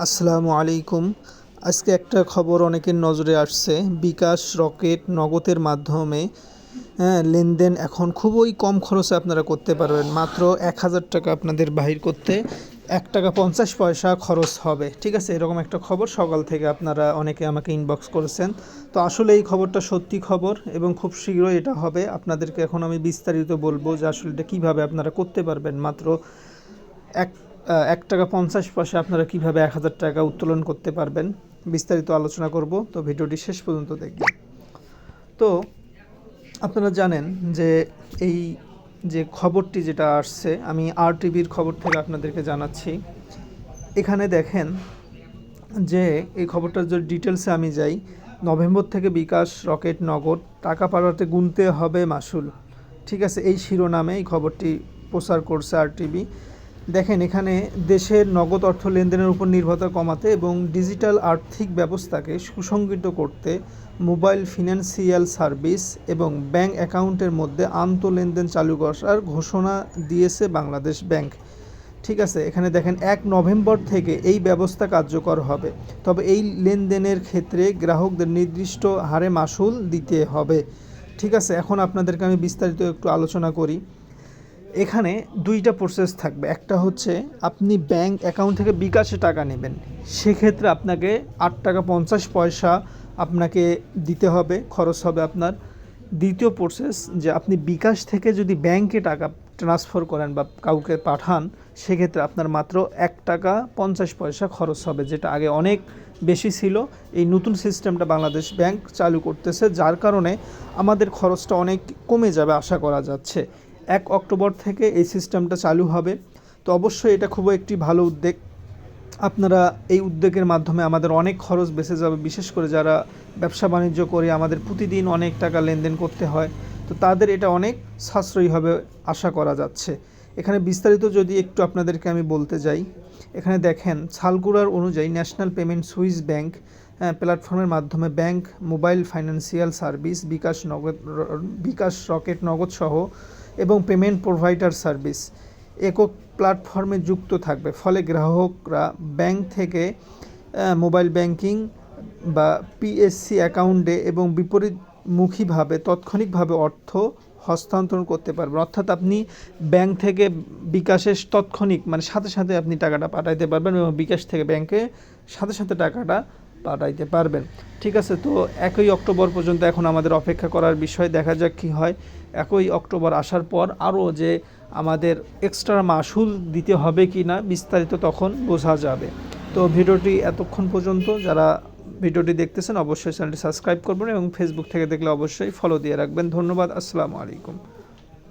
আসসালামু আলাইকুম। আজকে একটা খবর অনেকের নজরে আসছে। বিকাশ রকেট নগদের মাধ্যমে হ্যাঁ লেনদেন এখন খুবই কম খরচে আপনারা করতে পারবেন। মাত্র এক হাজার টাকা আপনাদের বাহির করতে এক টাকা পঞ্চাশ পয়সা খরচ হবে। ঠিক আছে? এরকম একটা খবর সকাল থেকে আপনারা অনেকে আমাকে ইনবক্স করেছেন। তো আসলে এই খবরটা সত্যি খবর এবং খুব শীঘ্রই এটা হবে। আপনাদেরকে এখন আমি বিস্তারিত বলব যে আসলে এটা কীভাবে আপনারা করতে পারবেন। মাত্র এক এক টাকা পঞ্চাশ পয়সা আপনারা কীভাবে এক হাজার টাকা উত্তোলন করতে পারবেন বিস্তারিত আলোচনা করব। তো ভিডিওটি শেষ পর্যন্ত দেখবেন। তো আপনারা জানেন যে এই যে খবরটি যেটা আসছে, আমি আর টিভির খবর থেকে আপনাদেরকে জানাচ্ছি। এখানে দেখেন যে এই খবরটার যে ডিটেলসে আমি যাই, নভেম্বর থেকে বিকাশ, রকেট, নগদ, টাকা পাঠাতে গুনতে হবে মাসুল। ঠিক আছে, এই শিরোনামে এই খবরটি প্রচার করছে আর টিভি দেখেন, এখানে দেশের নগদ অর্থ লেনদেনের উপর নির্ভরতা কমাতে এবং ডিজিটাল আর্থিক ব্যবস্থাকে সুসংগঠিত করতে মোবাইল ফিনান্সিয়াল সার্ভিস এবং ব্যাংক অ্যাকাউন্টের মধ্যে আন্ত লেনদেন চালু করার ঘোষণা দিয়েছে বাংলাদেশ ব্যাংক। ঠিক আছে, এখানে দেখেন, এক নভেম্বর থেকে এই ব্যবস্থা কার্যকর হবে। তবে এই লেনদেনের ক্ষেত্রে গ্রাহকদের নির্দিষ্ট হারে মাসুল দিতে হবে। ঠিক আছে, এখন আপনাদেরকে আমি বিস্তারিত একটু আলোচনা করি। এখানে দুইটা প্রসেস থাকবে। একটা হচ্ছে আপনি ব্যাংক অ্যাকাউন্ট থেকে বিকাশে টাকা নেবেন। সেক্ষেত্রে আপনাকে আট টাকা পঞ্চাশ পয়সা আপনাকে দিতে হবে, খরচ হবে আপনার। দ্বিতীয় প্রসেস যে আপনি বিকাশ থেকে যদি ব্যাংকে টাকা ট্রান্সফার করেন বা কাউকে পাঠান, সেক্ষেত্রে আপনার মাত্র এক টাকা পঞ্চাশ পয়সা খরচ হবে, যেটা আগে অনেক বেশি ছিল। এই নতুন সিস্টেমটা বাংলাদেশ ব্যাংক চালু করতেছে, যার কারণে আমাদের খরচটা অনেক কমে যাবে, আশা করা যাচ্ছে। এক অক্টোবর থেকে এই সিস্টেমটা চালু হবে। তো অবশ্যই এটা খুব একটি ভালো উদ্যোগ। আপনারা এই উদ্যোগের মাধ্যমে আমাদের অনেক খরচ বেঁচে যাবে, বিশেষ করে যারা ব্যবসা বাণিজ্য করে আমাদের প্রতিদিন অনেক টাকা লেনদেন করতে হয়, তো তাদের এটা অনেক সাশ্রয়ী হবে আশা করা যাচ্ছে। এখানে বিস্তারিত যদি একটু আপনাদেরকে আমি বলতে যাই, এখানে দেখেন, ছালকুড়ার অনুযায়ী ন্যাশনাল পেমেন্ট সুইস ব্যাংক প্ল্যাটফর্মের মাধ্যমে bank, mobile, financial service, bKash Nagad, bKash Rocket নগদ সহ এবং পেমেন্ট প্রোভাইডার সার্ভিস একক প্ল্যাটফর্মে যুক্ত থাকবে। ফলে গ্রাহকরা ব্যাংক থেকে মোবাইল ব্যাংকিং বা পিএসসি অ্যাকাউন্টে এবং বিপরীতমুখীভাবে তাৎক্ষণিকভাবে অর্থ হস্তান্তর করতে পারবেন। অর্থাৎ আপনি ব্যাংক থেকে বিকাশের তাৎক্ষণিক মানে সাথে সাথে আপনি টাকাটা পাঠাইতে পারবেন এবং বিকাশ থেকে ব্যাংকে সাথে সাথে টাকাটা পাঠাইতে পারবেন। ঠিক আছে, তো একই অক্টোবর পর্যন্ত এখন আমাদের অপেক্ষা করার বিষয়, দেখা যাক কী হয়। একই অক্টোবর আসার পর আরও যে আমাদের এক্সট্রা মাসুল দিতে হবে কি না, বিস্তারিত তখন বোঝা যাবে। তো ভিডিওটি এতক্ষণ পর্যন্ত যারা ভিডিওটি দেখতেছেন, অবশ্যই চ্যানেলটি সাবস্ক্রাইব করবেন এবং ফেসবুক থেকে দেখলে অবশ্যই ফলো দিয়ে রাখবেন। ধন্যবাদ, আসসালামু আলাইকুম।